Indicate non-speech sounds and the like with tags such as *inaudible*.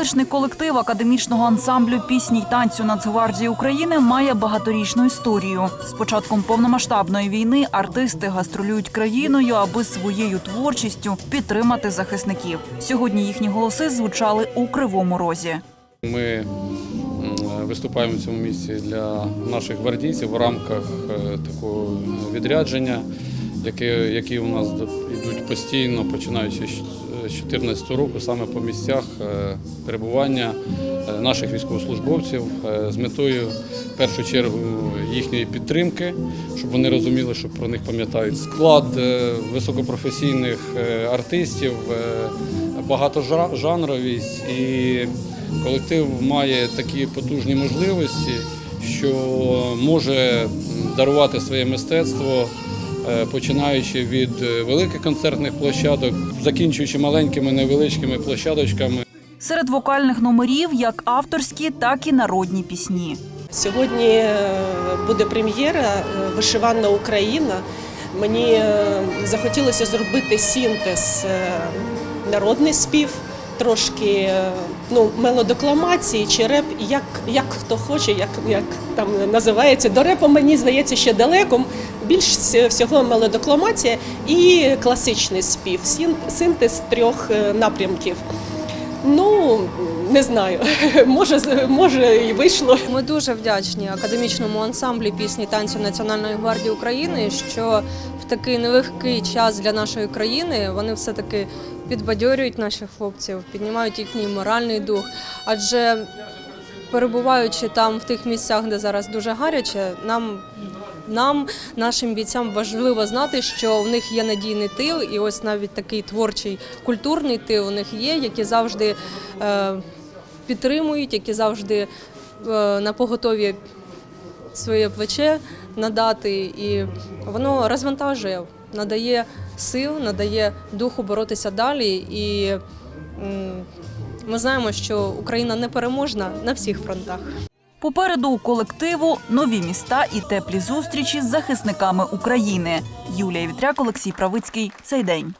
Селищний колектив академічного ансамблю пісні й танцю Нацгвардії України має багаторічну історію. З початком повномасштабної війни артисти гастролюють країною, аби своєю творчістю підтримати захисників. Сьогодні їхні голоси звучали у кривому розі. Ми виступаємо в цьому місці для наших гвардійців в рамках е, такого відрядження, які, які у нас йдуть постійно, починаючи з 2014 року, саме по місцях е, перебування е, наших військовослужбовців е, з метою в першу чергу їхньої підтримки, щоб вони розуміли, що про них пам'ятають. Склад е, високопрофесійних е, артистів, е, багатожанровість і колектив має такі потужні можливості, що може дарувати своє мистецтво, е, починаючи від е, великих концертних площадок, закінчуючи маленькими невеличкими площадочками. Серед вокальних номерів як авторські, так і народні пісні. Сьогодні е, буде прем'єра е, Вишиванна Україна. Мені е, захотілося зробити синтез е, народний спів, трошки е, ну, мелодокламації чи реп, як, як хто хоче, як, як там називається. До репу мені здається ще далеко. Більш всього мелодокламація і класичний спів, синтез трьох е, напрямків. Ну, не знаю, *laughs* може, може і вийшло. Ми дуже вдячні академічному ансамблі пісні танцю Національної гвардії України, що в такий нелегкий час для нашої країни вони все таки підбадьорюють наших хлопців, піднімають їхній моральний дух. Адже перебуваючи там в тих місцях, де зараз дуже гаряче, нам. Нам, нашим бійцям, важливо знати, що у них є надійний тил, і ось навіть такий творчий культурний тил у них є, які завжди е, підтримують, які завжди е, на поготові своє плече надати, і воно розвантажує, надає сил, надає духу боротися далі. І ми знаємо, що Україна непереможна на всіх фронтах. Попереду у колективу нові міста і теплі зустрічі з захисниками України. Юлія Вітряк, Олексій Правицький. Цей день.